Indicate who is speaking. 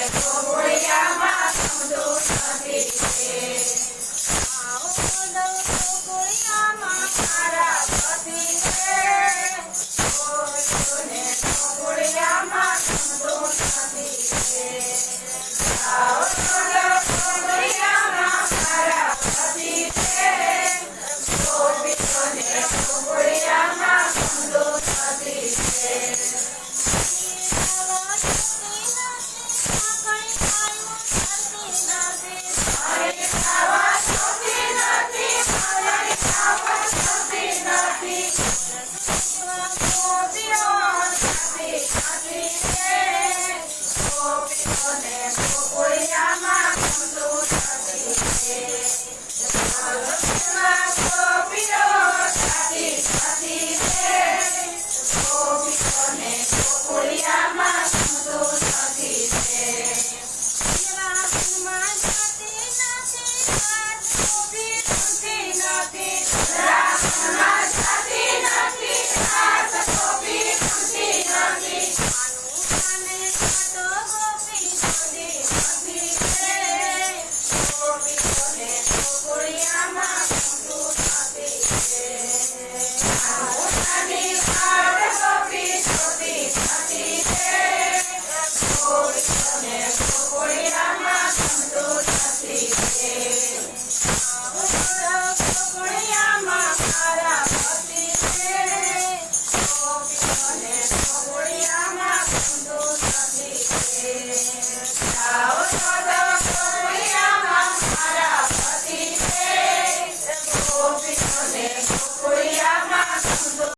Speaker 1: Gracias. Yeah. Yeah.